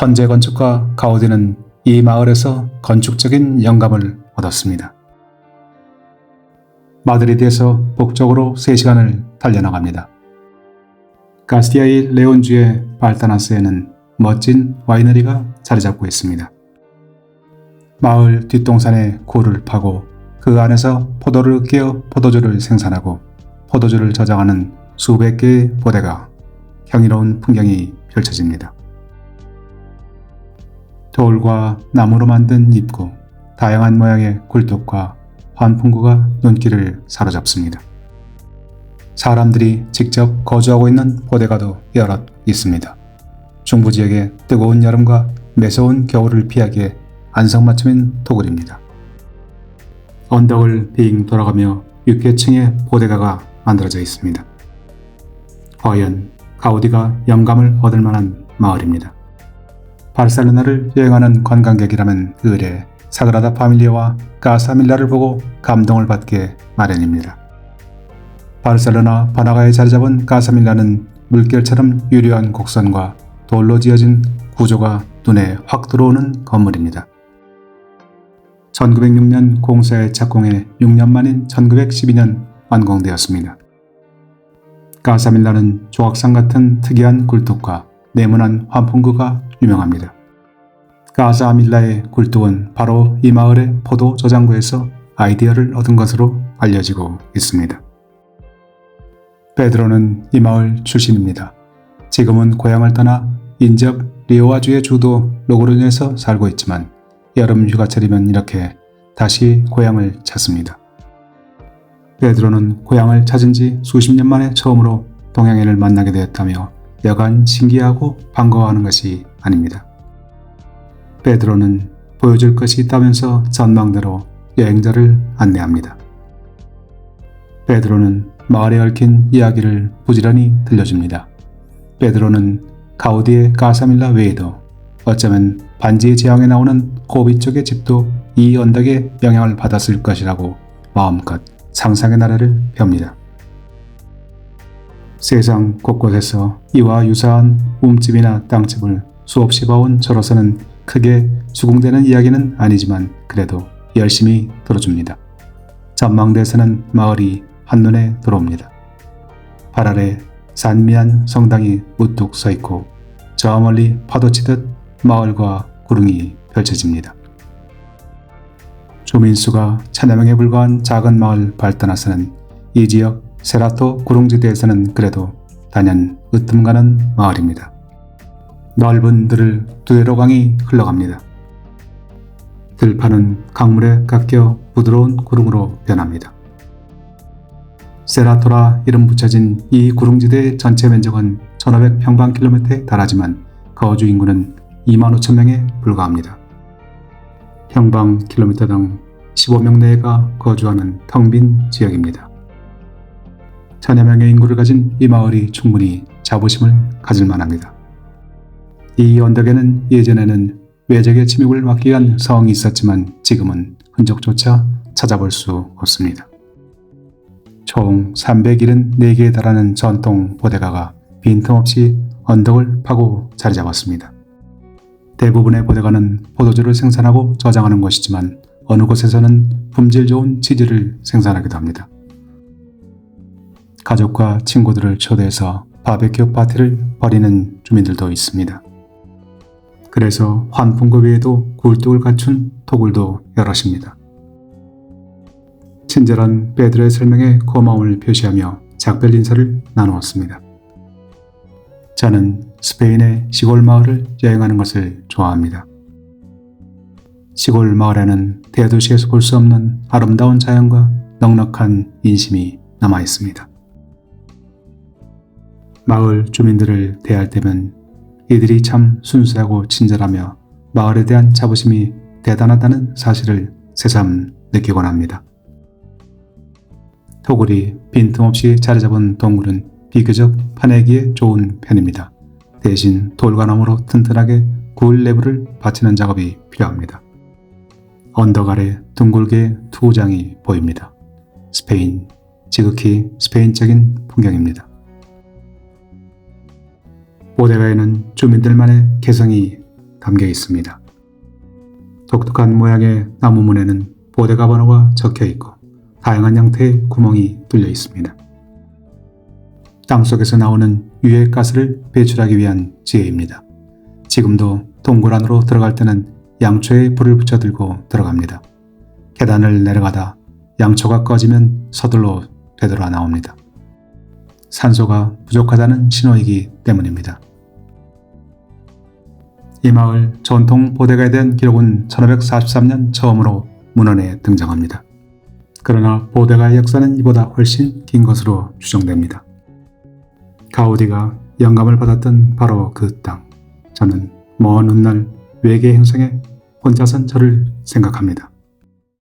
천재 건축가 가우디는 이 마을에서 건축적인 영감을 얻었습니다. 마드리드에서 북쪽으로 3시간을 달려나갑니다. 가스티아의 레온주의 발타나스에는 멋진 와이너리가 자리 잡고 있습니다. 마을 뒷동산에 굴을 파고 그 안에서 포도를 끼어 포도주를 생산하고 포도주를 저장하는 수백 개의 보대가 향이로운 풍경이 펼쳐집니다. 돌과 나무로 만든 입구, 다양한 모양의 굴뚝과 환풍구가 눈길을 사로잡습니다. 사람들이 직접 거주하고 있는 보대가도 여럿 있습니다. 중부 지역의 뜨거운 여름과 매서운 겨울을 피하기에 안성맞춤인 도굴입니다. 언덕을 빙 돌아가며 6계층의 보대가가 만들어져 있습니다. 과연 가우디가 영감을 얻을 만한 마을입니다. 바르셀로나를 여행하는 관광객이라면 의뢰 사그라다 파밀리아와 까사밀라를 보고 감동을 받게 마련입니다. 바르셀로나 바나가에 자리 잡은 까사밀라는 물결처럼 유려한 곡선과 돌로 지어진 구조가 눈에 확 들어오는 건물입니다. 1906년 공사에 착공해 6년 만인 1912년 완공되었습니다. 까사밀라는 조각상 같은 특이한 굴뚝과 네모난 환풍구가 유명합니다. 가사밀라의 굴뚝은 바로 이 마을의 포도 저장고에서 아이디어를 얻은 것으로 알려지고 있습니다. 베드로는 이 마을 출신입니다. 지금은 고향을 떠나 인접 리오와주의 주도 로그르뉴에서 살고 있지만 여름 휴가철이면 이렇게 다시 고향을 찾습니다. 베드로는 고향을 찾은 지 수십 년 만에 처음으로 동양인을 만나게 되었다며 여간 신기하고 반가워하는 것이 아닙니다. 베드로는 보여줄 것이 있다면서 전망대로 여행자를 안내합니다. 베드로는 마을에 얽힌 이야기를 부지런히 들려줍니다. 베드로는 가우디의 가사밀라 외에도 어쩌면 반지의 제왕에 나오는 고비 쪽의 집도 이 언덕에 영향을 받았을 것이라고 마음껏 상상의 나라를 펴니다. 세상 곳곳에서 이와 유사한 움집이나 땅집을 수없이 봐온 저로서는 크게 수긍되는 이야기는 아니지만 그래도 열심히 들어줍니다. 전망대에서는 마을이 한눈에 들어옵니다. 발 아래 산미한 성당이 우뚝 서 있고 저 멀리 파도치듯 마을과 구릉이 펼쳐집니다. 주민수가 천여 명에 불과한 작은 마을 발단나서는 이 지역 세라토 구릉지대에서는 그래도 단연 으뜸가는 마을입니다. 넓은 들을 두에로 강이 흘러갑니다. 들판은 강물에 깎여 부드러운 구릉으로 변합니다. 세라토라 이름 붙여진 이 구릉지대의 전체 면적은 1500평방킬로미터에 달하지만 거주 인구는 2만 5천 명에 불과합니다. 평방킬로미터당 15명 내가 거주하는 텅 빈 지역입니다. 천여 명의 인구를 가진 이 마을이 충분히 자부심을 가질 만합니다. 이 언덕에는 예전에는 외적의 침입을 막기 위한 성이 있었지만 지금은 흔적조차 찾아볼 수 없습니다. 총 374개에 달하는 전통 보대가가 빈틈없이 언덕을 파고 자리 잡았습니다. 대부분의 보대가는 포도주를 생산하고 저장하는 것이지만 어느 곳에서는 품질 좋은 치즈를 생산하기도 합니다. 가족과 친구들을 초대해서 바베큐 파티를 벌이는 주민들도 있습니다. 그래서 환풍구 외에도 굴뚝을 갖춘 토굴도 여럿입니다. 친절한 베드로의 설명에 고마움을 표시하며 작별 인사를 나누었습니다. 저는 스페인의 시골 마을을 여행하는 것을 좋아합니다. 시골 마을에는 대도시에서 볼 수 없는 아름다운 자연과 넉넉한 인심이 남아 있습니다. 마을 주민들을 대할 때면 이들이 참 순수하고 친절하며 마을에 대한 자부심이 대단하다는 사실을 새삼 느끼곤 합니다. 토굴이 빈틈없이 자리 잡은 동굴은 비교적 파내기에 좋은 편입니다. 대신 돌과 나무로 튼튼하게 굴 내부를 받치는 작업이 필요합니다. 언덕 아래 둥글게 투구장이 보입니다. 스페인, 지극히 스페인적인 풍경입니다. 보데가에는 주민들만의 개성이 담겨 있습니다. 독특한 모양의 나무 문에는 보데가 번호가 적혀 있고 다양한 형태의 구멍이 뚫려 있습니다. 땅속에서 나오는 유해 가스를 배출하기 위한 지혜입니다. 지금도 동굴 안으로 들어갈 때는 양초에 불을 붙여 들고 들어갑니다. 계단을 내려가다 양초가 꺼지면 서둘러 되돌아 나옵니다. 산소가 부족하다는 신호이기 때문입니다. 이 마을 전통 보데가에 대한 기록은 1543년 처음으로 문헌에 등장합니다. 그러나 보데가의 역사는 이보다 훨씬 긴 것으로 추정됩니다. 가우디가 영감을 받았던 바로 그 땅. 저는 먼 훗날 외계 행성에 혼자선 저를 생각합니다.